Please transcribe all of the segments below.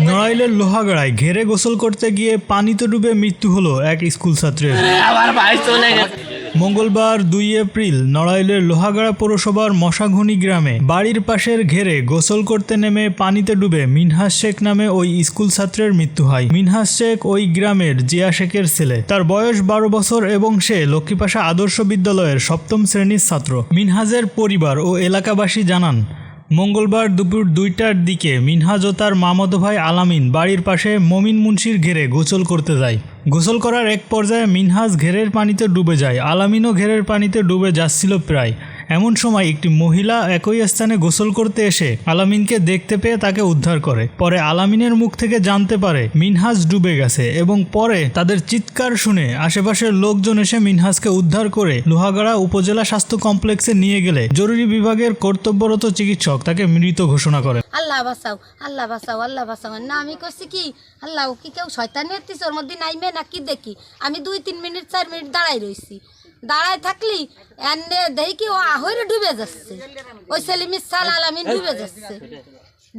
নড়াইলের লোহাগড়ায় ঘেরে গোসল করতে গিয়ে পানিতে ডুবে মৃত্যু হলো এক স্কুল ছাত্রের। মঙ্গলবার দুই এপ্রিল নড়াইলের লোহাগাড়া পৌরসভার মশাঘনি গ্রামে বাড়ির পাশের ঘেরে গোসল করতে নেমে পানিতে ডুবে মিনহাস শেখ নামে ওই স্কুল ছাত্রের মৃত্যু হয়। মিনহাস শেখ ওই গ্রামের জিয়া শেখের ছেলে। তার বয়স বারো বছর এবং সে লক্ষ্মীপাশা আদর্শ বিদ্যালয়ের সপ্তম শ্রেণির ছাত্র। মিনহাজের পরিবার ও এলাকাবাসী জানান মঙ্গলবার দুপুর দুইটার দিকে মিনহাজ ও তার মামদ ভাই আলামিন বাড়ির পাশে মমিন মুন্সির ঘেরে গোসল করতে যায়। গোসল করার এক পর্যায়ে মিনহাজ ঘেরের পানিতে ডুবে যায়। আলামিনও ঘেরের পানিতে ডুবে যাচ্ছিল প্রায়। এমন সময় একটি মহিলা একই স্থানে গোসল করতে এসে আলামিনকে দেখতে পেয়ে তাকে উদ্ধার করে। পরে আলামিনের মুখ থেকে জানতে পারে, মিনহাজ ডুবে গেছে এবং পরে তাদের চিৎকার শুনে আশেপাশের লোকজন এসে মিনহাজকে উদ্ধার করে লোহাগাড়া উপজেলা স্বাস্থ্য কমপ্লেক্সে নিয়ে গেলে জরুরি বিভাগের কর্তব্যরত চিকিৎসক তাকে মৃত ঘোষণা করে। আল্লাহ বাঁচাও আল্লাহ বাঁচাও আল্লাহ বাঁচাও। না, আমি করছি কি, আল্লাহ কি কেউ শয়তানি হতিস ওর মধ্যে নাইমে না কি দেখি? আমি দুই, তিন মিনিট, চার মিনিট দাঁড়াই রইছি। দাঁড়ায় থাকলি দেখি কি ও আহরে ডুবে যাচ্ছে। ওই সেলিমির সাল আলামিন ডুবে যাচ্ছে।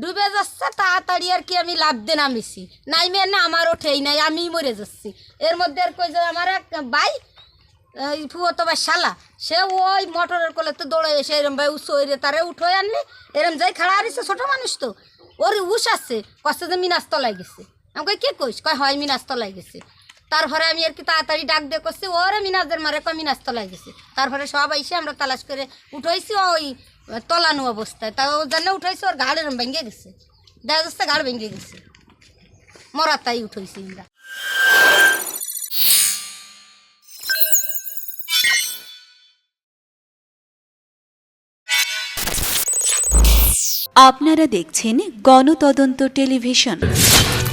ডুবে যাচ্ছে, তাড়াতাড়ি আর কি আমি লাভ দিয়ে নামিছি। নাইমে না, আমার ওঠেই নাই আমি মরে যাচ্ছি। এর মধ্যে আর কই যে আমার এক ভাই ফুয়তো বা শালা, সে ওই মোটরের কোলে তো দৌড়ে এসে এরম ভাই উস ওই রে তারে উঠোয় আনলি, এরম যাই খাড়া আরিছে ছোটো মানুষ তো। ওর উস আছে কষ্ট যে মিনাস তলায় গেছে। আমাকে কে কইস? কয়, হয়, মিনাস তলায় গেছে। তারপরে আমি আর কি তাড়াতাড়ি ডাক দিয়ে করছি, ওরে মিনাজদের মারে কয় মিনাস তলায় গেছে। তারপরে সব আইসে আমরা তালাশ করে উঠাইছি ওই তলানো অবস্থায়। তা ও জানে উঠাইছি, ওর ঘাড় ভেঙে গেছে। দেখা যাচ্ছে ঘাড় ভেঙে গেছে। মরা তাই উঠাইছি আমরা। আপনারা দেখছেন গণতদন্ত টেলিভিশন।